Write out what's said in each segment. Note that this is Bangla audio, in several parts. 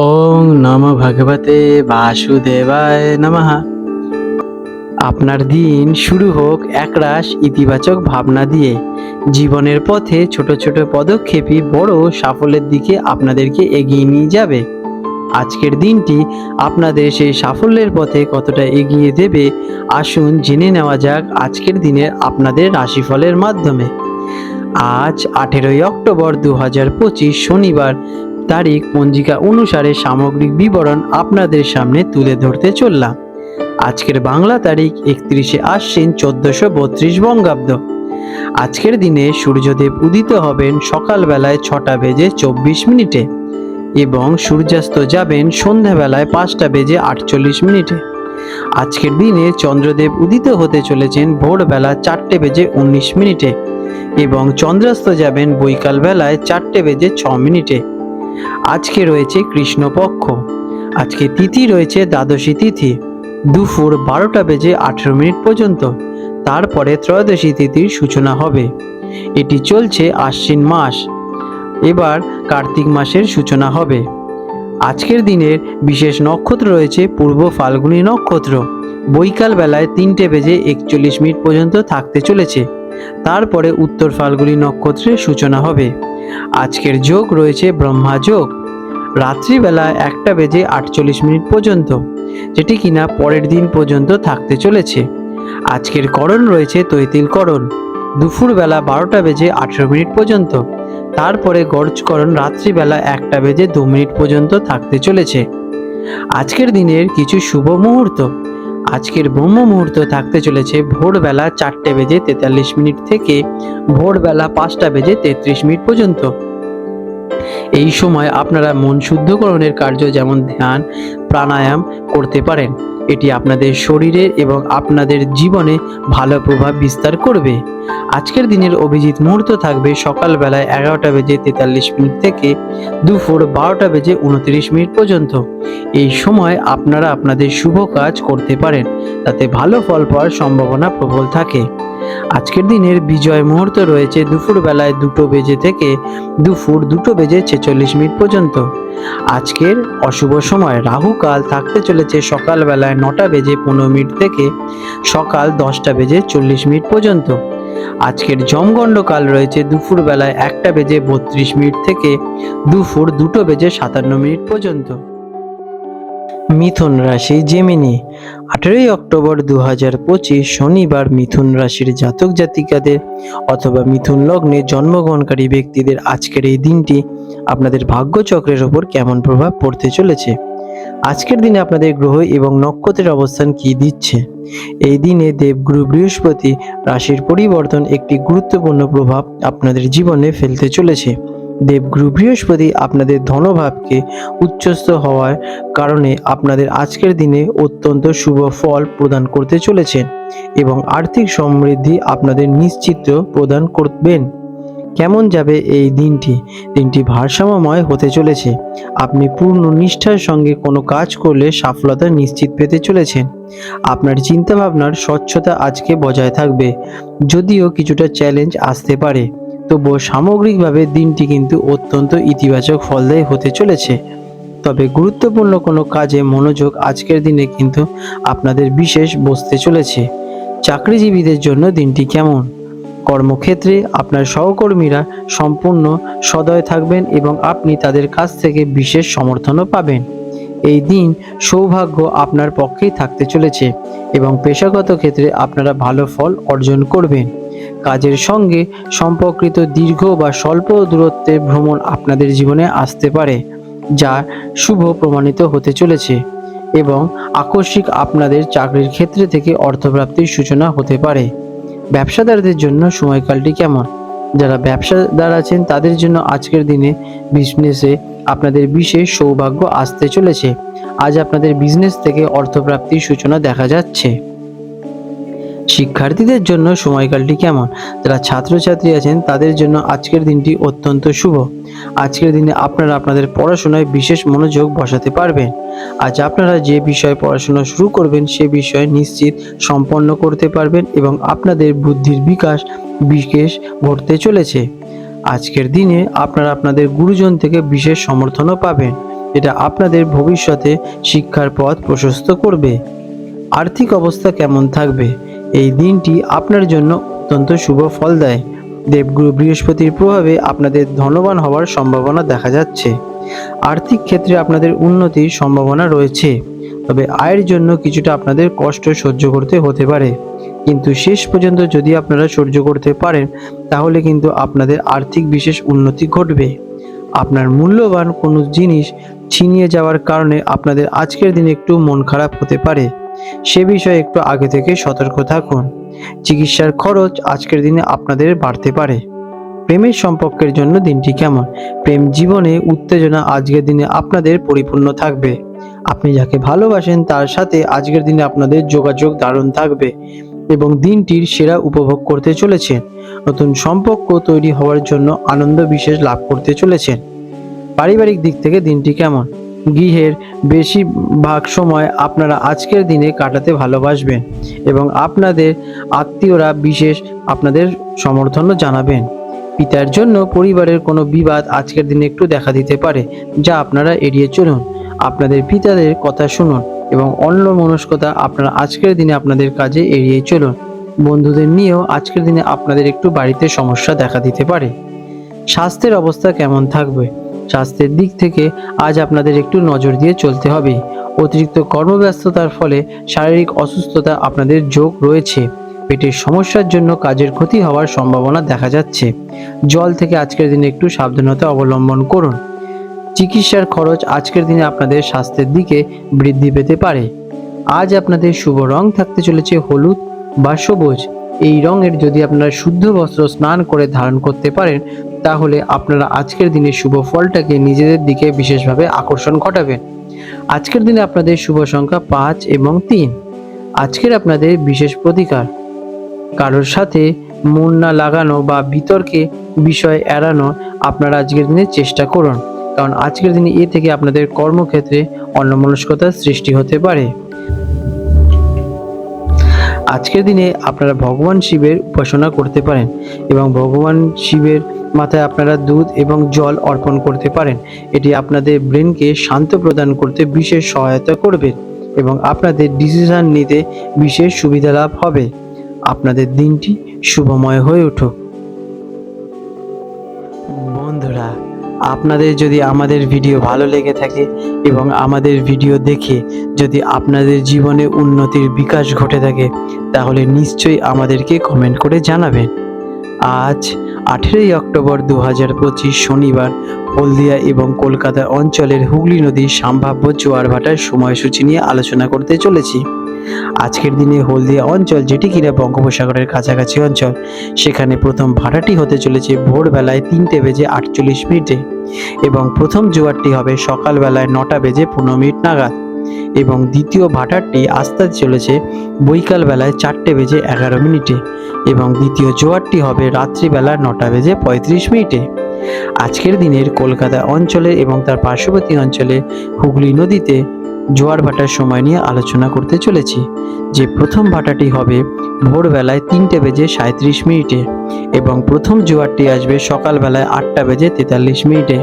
ওং নম ভগবতে বাসুদেবায় নমঃ। আপনার দিন শুরু হোক একরাশ ইতিবাচক ভাবনা দিয়ে। জীবনের পথে ছোট ছোট পদক্ষেপই বড় সাফল্যের দিকে আপনাদেরকে এগিয়ে নিয়ে যাবে। আজকের দিনটি আপনাদের সেই সাফল্যের পথে কতটা এগিয়ে দেবে, আসুন জেনে নেওয়া যাক আজকের দিনের আপনাদের রাশিফলের মাধ্যমে। আজ আঠেরোই অক্টোবর দু হাজার পঁচিশ শনিবার তারিখ পঞ্জিকা অনুসারে সামগ্রিক বিবরণ আপনাদের সামনে তুলে ধরতে চললাম। আজকের বাংলা তারিখ একত্রিশে আশ্বিন চোদ্দশো বত্রিশ বঙ্গাব্দ। আজকের দিনে সূর্যদেব উদিত হবেন সকালবেলায় ছটা বেজে চব্বিশ মিনিটে এবং সূর্যাস্ত যাবেন সন্ধ্যাবেলায় পাঁচটা বেজে আটচল্লিশ মিনিটে। আজকের দিনে চন্দ্রদেব উদিত হতে চলেছেন ভোরবেলা চারটে বেজে উনিশ মিনিটে এবং চন্দ্রাস্ত যাবেন বৈকাল বেলায় চারটে বেজে ছ মিনিটে। আজকে রয়েছে কৃষ্ণপক্ষ। আজকে তিথি রয়েছে দ্বাদশী তিথি। দুপুর বারোটা বেজে আঠেরো মিনিট পর্যন্ত। তারপরে ত্রয়োদশী তিথির সূচনা হবে। এটি চলছে আশ্বিন মাস। এবার কার্তিক মাসের সূচনা হবে। আজকের দিনের বিশেষ নক্ষত্র রয়েছে পূর্ব ফাল্গুনী নক্ষত্র। বৈকাল বেলায় তিনটে বেজে একচল্লিশ মিনিট পর্যন্ত থাকতে চলেছে। তারপরে উত্তর ফাল্গুনী নক্ষত্রের সূচনা হবে। আজকের যোগ রয়েছে ব্রহ্মা যোগ। রাত্রিবেলায় একটা বেজে আটচল্লিশ মিনিট পর্যন্ত, যেটি কিনা পরের দিন পর্যন্ত থাকতে চলেছে। আজকের করণ রয়েছে তৈতিল করণ। দুপুরবেলা বারোটা বেজে আঠেরো মিনিট পর্যন্ত, তারপরে গর্জকরণ রাত্রিবেলা একটা বেজে দু মিনিট পর্যন্ত থাকতে চলেছে। আজকের দিনের কিছু শুভ মুহূর্ত। আজকের ব্রহ্ম মুহূর্ত থাকতে চলেছে ভোরবেলা চারটে বেজে তেতাল্লিশ মিনিট থেকে ভোরবেলা পাঁচটা বেজে তেত্রিশ মিনিট পর্যন্ত। এই সময় আপনারা মন শুদ্ধকরণের কার্য যেমন ধ্যান, প্রাণায়াম করতে পারেন। এটি আপনাদের শরীরে এবং আপনাদের জীবনে ভালো প্রভাব বিস্তার করবে। আজকের দিনের অভিজিৎ মুহূর্ত থাকবে সকালবেলায় এগারোটা বেজে তেতাল্লিশ মিনিট থেকে দুপুর বারোটা বেজে উনত্রিশ মিনিট পর্যন্ত। এই সময় আপনারা আপনাদের শুভ কাজ করতে পারেন, তাতে ভালো ফল পাওয়ার সম্ভাবনা প্রবল থাকে। আজকের দিনের বিজয় মুহূর্ত রয়েছে দুপুর বেলায় দুটো বেজে থেকে দুপুর দুটো বেজে ছেচল্লিশ মিনিট পর্যন্ত। আজকের অশুভ সময়, রাহু কাল থাকতে চলেছে সকালবেলায় নটা বেজে পনেরো মিনিট থেকে সকাল দশটা বেজে চল্লিশ মিনিট পর্যন্ত। আজকের জমগণ্ড কাল রয়েছে দুপুর বেলায় একটা বেজে বত্রিশ মিনিট থেকে দুপুর দুটো বেজে সাতান্ন মিনিট পর্যন্ত। মিথুন রাশি জেমিনি আঠেরোই অক্টোবর দু হাজার পঁচিশ, শনিবার মিথুন রাশির জাতক জাতিকাদের অথবা মিথুন লগ্নে জন্মগ্রহণকারী ব্যক্তিদের আজকের এই দিনটি আপনাদের ভাগ্যচক্রের ওপর কেমন প্রভাব পড়তে চলেছে? আজকের দিনে আপনাদের গ্রহ এবং নক্ষত্রের অবস্থান কি দিচ্ছে? এই দিনে দেবগুরু বৃহস্পতি রাশির পরিবর্তন একটি গুরুত্বপূর্ণ প্রভাব আপনাদের জীবনে ফেলতে চলেছে। দেবগুরু বৃহস্পতি আপনাদের ধনভাবকে উচ্চস্থ হওয়ার কারণে আপনাদের আজকের দিনে অত্যন্ত শুভ ফল প্রদান করতে চলেছেন এবং আর্থিক সমৃদ্ধি আপনাদের নিশ্চিত প্রদান করবেন। কেমন যাবে এই দিনটি? দিনটি ভারসাম্যময় হতে চলেছে। আপনি পূর্ণ নিষ্ঠার সঙ্গে কোনো কাজ করলে সফলতা নিশ্চিত পেতে চলেছেন। আপনার চিন্তাভাবনার স্বচ্ছতা আজকে বজায় থাকবে। যদিও কিছুটা চ্যালেঞ্জ আসতে পারে, তবুও সামগ্রিকভাবে দিনটি কিন্তু অত্যন্ত ইতিবাচক ফলদায়ী হতে চলেছে। তবে গুরুত্বপূর্ণ কোনো কাজে মনোযোগ আজকের দিনে কিন্তু আপনাদের বিশেষ বসতে চলেছে। চাকরিজীবীদের জন্য দিনটি কেমন? কর্মক্ষেত্রে আপনার সহকর্মীরা সম্পূর্ণ সদয় থাকবেন এবং আপনি তাদের কাছ থেকে বিশেষ সমর্থনও পাবেন। এই দিন সৌভাগ্য আপনার পক্ষেই থাকতে চলেছে এবং পেশাগত ক্ষেত্রে আপনারা ভালো ফল অর্জন করবেন। কাজের সঙ্গে সম্পর্কিত দীর্ঘ বা স্বল্প দূরত্বে ভ্রমণ আপনাদের জীবনে আসতে পারে, যা শুভ প্রমাণিত হতে চলেছে এবং আকস্মিক আপনাদের চাকরির ক্ষেত্রে থেকে অর্থপ্রাপ্তির সূচনা হতে পারে। ব্যবসাদারদের জন্য সময়কালটি কেমন? যারা ব্যবসাদার আছেন, তাদের জন্য আজকের দিনে বিজনেসে আপনাদের বিশেষ সৌভাগ্য আসতে চলেছে। আজ আপনাদের বিজনেস থেকে অর্থপ্রাপ্তির সূচনা দেখা যাচ্ছে। শিক্ষার্থীদের জন্য সময়কালটি কেমন? যারা ছাত্রছাত্রী আছেন, তাদের জন্য আজকের দিনটি অত্যন্ত শুভ। আজকের দিনে আপনারা আপনাদের পড়াশোনায় বিশেষ মনোযোগ বসাতে পারবেন। আজ আপনারা যে বিষয়ে পড়াশোনা শুরু করবেন, সে বিষয়ে নিশ্চিত সম্পন্ন করতে পারবেন এবং আপনাদের বুদ্ধির বিকাশ বিশেষ ঘটতে চলেছে। আজকের দিনে আপনারা আপনাদের গুরুজন থেকে বিশেষ সমর্থনও পাবেন। এটা আপনাদের ভবিষ্যতে শিক্ষার পথ প্রশস্ত করবে। আর্থিক অবস্থা কেমন থাকবে? এই দিনটি আপনার জন্য অত্যন্ত শুভ ফল দেয়। দেবগুরু বৃহস্পতির প্রভাবে আপনাদের ধনবান হওয়ার সম্ভাবনা দেখা যাচ্ছে। আর্থিক ক্ষেত্রে আপনাদের উন্নতির সম্ভাবনা রয়েছে। তবে আয়ের জন্য কিছুটা আপনাদের কষ্ট সহ্য করতে হতে পারে। কিন্তু শেষ পর্যন্ত যদি আপনারা সহ্য করতে পারেন, তাহলে কিন্তু আপনাদের আর্থিক বিশেষ উন্নতি ঘটবে। আপনার মূল্যবান কোনো জিনিস ছিনিয়ে যাওয়ার কারণে আপনাদের আজকের দিনে একটু মন খারাপ হতে পারে। সে বিষয়ে একটু আগে থেকে সতর্ক থাকুন। চিকিৎসার খরচ আজকের দিনে আপনাদের বাড়তে পারে। প্রেমের সম্পর্কের জন্য দিনটি কেমন? প্রেম জীবনে উত্তেজনা আজকের দিনে আপনাদের পরিপূর্ণ থাকবে। আপনি যাকে ভালোবাসেন তার সাথে আজকের দিনে আপনাদের যোগাযোগ দারুণ থাকবে এবং দিনটির সেরা উপভোগ করতে চলেছেন। নতুন সম্পর্ক তৈরি হওয়ার জন্য আনন্দ বিশেষ লাভ করতে চলেছেন। পারিবারিক দিক থেকে দিনটি কেমন? গৃহের বেশিরভাগ সময় আপনারা আজকের দিনে কাটাতে ভালোবাসবেন এবং আপনাদের আত্মীয়রা বিশেষ আপনাদের সমর্থনও জানাবেন। পিতার জন্য পরিবারের কোনো বিবাদ আজকের দিনে একটু দেখা দিতে পারে, যা আপনারা এড়িয়ে চলুন। আপনাদের পিতাদের কথা শুনুন এবং অন্য মনস্কতা আপনারা আজকের দিনে আপনাদের কাজে এড়িয়ে চলুন। বন্ধুদের নিয়েও আজকের দিনে আপনাদের একটু বাড়িতে সমস্যা দেখা দিতে পারে। স্বাস্থ্যের অবস্থা কেমন থাকবে? স্বাস্থ্যের দিক থেকে আজ আপনাদের একটু নজর দিয়ে চলতে হবে। অতিরিক্ত কর্মব্যস্ততার ফলে শারীরিক অসুস্থতা আপনাদের যোগ রয়েছে। পেটের সমস্যার জন্য কাজের ক্ষতি হওয়ার সম্ভাবনা দেখা যাচ্ছে। জল থেকে আজকের দিনে একটু সাবধানতা অবলম্বন করুন। চিকিৎসার খরচ আজকের দিনে আপনাদের স্বাস্থ্যের দিকে বৃদ্ধি পেতে পারে। আজ আপনাদের শুভ রং থাকতে চলেছে হলুদ বা সবুজ। এই রঙের যদি আপনারা শুদ্ধ বস্ত্র স্নান করে ধারণ করতে পারেন তাহলে আপনারা আজকের দিনে শুভ ফলটাকে নিজেদের দিকে বিশেষভাবে আকর্ষণ ঘটাবেন। আজকের দিনে আপনাদের শুভ সংখ্যা পাঁচ এবং তিন। আজকের আপনাদের বিশেষ প্রতিকার। কারোর সাথে মন না লাগানো বা বিতর্কে বিষয় এড়ানো আপনারা আজকের দিনে চেষ্টা করুন। কারণ আজকের দিনে এ থেকে আপনাদের কর্মক্ষেত্রে অন্যমনস্কতার সৃষ্টি হতে পারে। আজকের দিনে আপনারা ভগবান শিবের উপাসনা করতে পারেন এবং ভগবান শিবের মাথায় আপনারা দুধ এবং জল অর্পণ করতে পারেন। এটি আপনাদের ব্রেনকে শান্ত প্রদান করতে বিশেষ সহায়তা করবে এবং আপনাদের ডিসিশন নিতে বিশেষ সুবিধা লাভ হবে। আপনাদের দিনটি শুভময় হয়ে উঠুক। বন্ধুরা, আপনাদের যদি আমাদের ভিডিও ভালো লেগে থাকে এবং আমাদের ভিডিও দেখে যদি আপনাদের জীবনে উন্নতির বিকাশ ঘটে থাকে, তাহলে নিশ্চয়ই আমাদেরকে কমেন্ট করে জানাবেন। আজ আঠেরোই অক্টোবর দু হাজার পঁচিশ শনিবার হলদিয়া এবং কলকাতা অঞ্চলের হুগলি নদীর সম্ভাব্য জোয়ার ভাটার সময়সূচি নিয়ে আলোচনা করতে চলেছি। আজকের দিনে হলদিয়া অঞ্চল যেটি কিনা বঙ্গোপসাগরের কাছাকাছি অঞ্চল, সেখানে প্রথম ভাটাটি হতে চলেছে ভোরবেলায় তিনটে বেজে আটচল্লিশ মিনিটে এবং প্রথম জোয়ারটি হবে সকালবেলায় নটা বেজে পনেরো মিনিট নাগাদ। এবং দ্বিতীয় ভাটারটি আসতে চলেছে বৈকাল বেলায় চারটে বেজে এগারো মিনিটে এবং দ্বিতীয় জোয়ারটি হবে রাত্রিবেলা নটা বেজে পঁয়ত্রিশ মিনিটে। আজকের দিনের কলকাতা অঞ্চলে এবং তার পার্শ্ববর্তী অঞ্চলে হুগলি নদীতে জোয়ার ভাটার সময় নিয়ে আলোচনা করতে চলেছি। যে প্রথম ভাটাটি হবে ভোরবেলায় তিনটে বেজে সাঁত্রিশ মিনিটে এবং প্রথম জোয়ারটি আসবে সকালবেলায় আটটা বেজে তেতাল্লিশ মিনিটে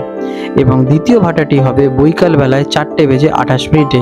এবং দ্বিতীয় ভাটাটি হবে বৈকাল বেলায় চারটে বেজে আঠাশ মিনিটে।